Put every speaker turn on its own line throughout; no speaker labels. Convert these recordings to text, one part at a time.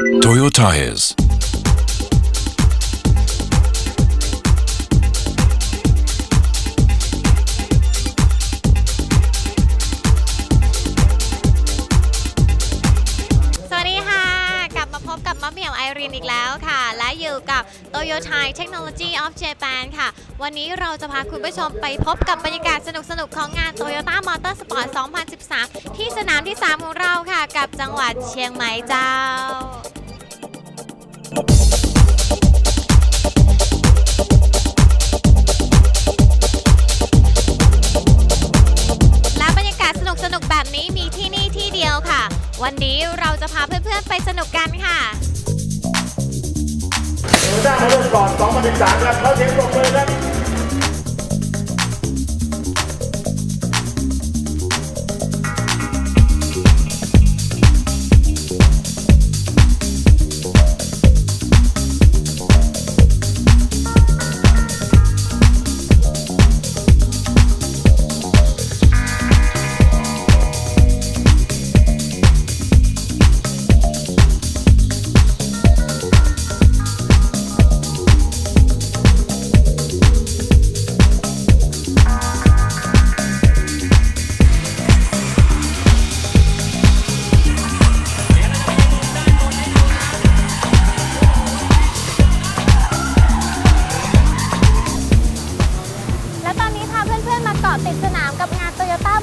Toyo Tires.
สวัสดีค่ะ กลับมาพบกับมะเหมี่ยวไอรีนอีกแล้วค่ะ และอยู่กับ Toyota Technology of Japan ค่ะ วันนี้เราจะพาคุณผู้ชมไปพบกับบรรยากาศสนุกๆ ของงาน Toyota Motorsport 2013 ที่สนามที่ 3 ของเราค่ะ กับจังหวัดเชียงใหม่เจ้า และบรรยากาศสนุกๆแบบนี้มีที่นี่ที่เดียวค่ะ วันนี้เราจะพาเพื่อนๆไปสนุกกันค่ะ
โตโยต้มอเตอร์สปอร์ต2013ครับเขาเสียงปรบมือครับ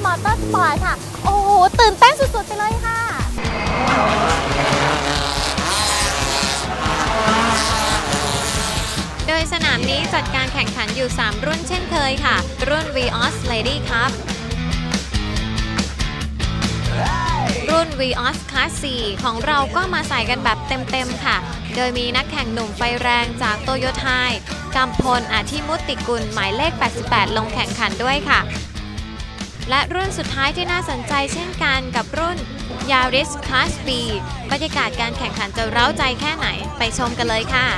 Toyota Motorsport ค่ะ โอ้โห ตื่นเต้นสุด ๆ ไปเลยค่ะ โดยสนามนี้จัดการแข่งขันอยู่ 3 รุ่นเช่นเคยค่ะ รุ่น Vios Lady Cup รุ่น Vios Class 4 ของเราก็มาใส่กันแบบเต็ม ๆ ค่ะ โดยมีนักแข่งหนุ่มไฟแรงจากโตโยไทยกำพลอาทิมุตติกุลหมายเลข 88 ลงแข่งขันด้วยค่ะ และรุ่นสุดท้ายที่น่าสนใจเช่นกันกับรุ่น Yaris Class B บรรยากาศการแข่งขันจะเร้าใจแค่ไหนไปชมกันเลยค่ะ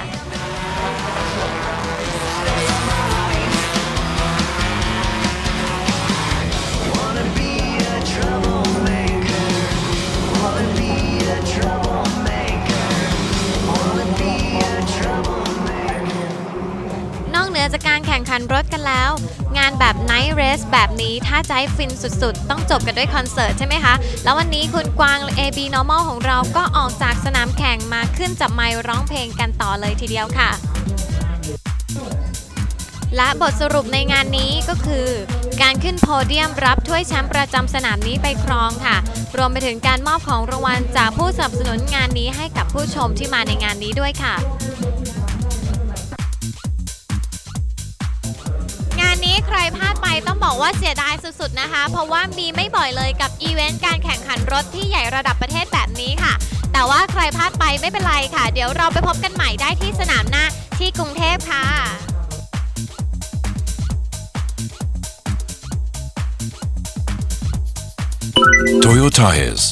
จากการแข่งขันรถกันแล้ว งานแบบ Night Race แบบนี้ถ้าให้ฟินสุดๆ ต้องจบกันด้วยคอนเสิร์ตใช่ไหมคะ แล้ววันนี้คุณกวาง AB Normal ของเราก็ออกจากสนามแข่งมาขึ้นจับไมค์ร้องเพลงกันต่อเลยทีเดียวค่ะ และบทสรุปในงานนี้ก็คือการขึ้นโพเดียมรับถ้วยแชมป์ประจำสนามนี้ไปครองค่ะ รวมไปถึงการมอบของรางวัลจากผู้สนับสนุนงานนี้ให้กับผู้ชมที่มาในงานนี้ด้วยค่ะ พลาดไปต้องบอกว่าเสียดายสุดๆนะคะ เพราะว่ามีไม่บ่อยเลยกับอีเวนต์การแข่งขันรถที่ใหญ่ระดับประเทศแบบนี้ค่ะ แต่ว่าใครพลาดไปไม่เป็นไรค่ะ เดี๋ยวเราไปพบกันใหม่ได้ที่สนามหน้าที่กรุงเทพค่ะ
Toyo Tires.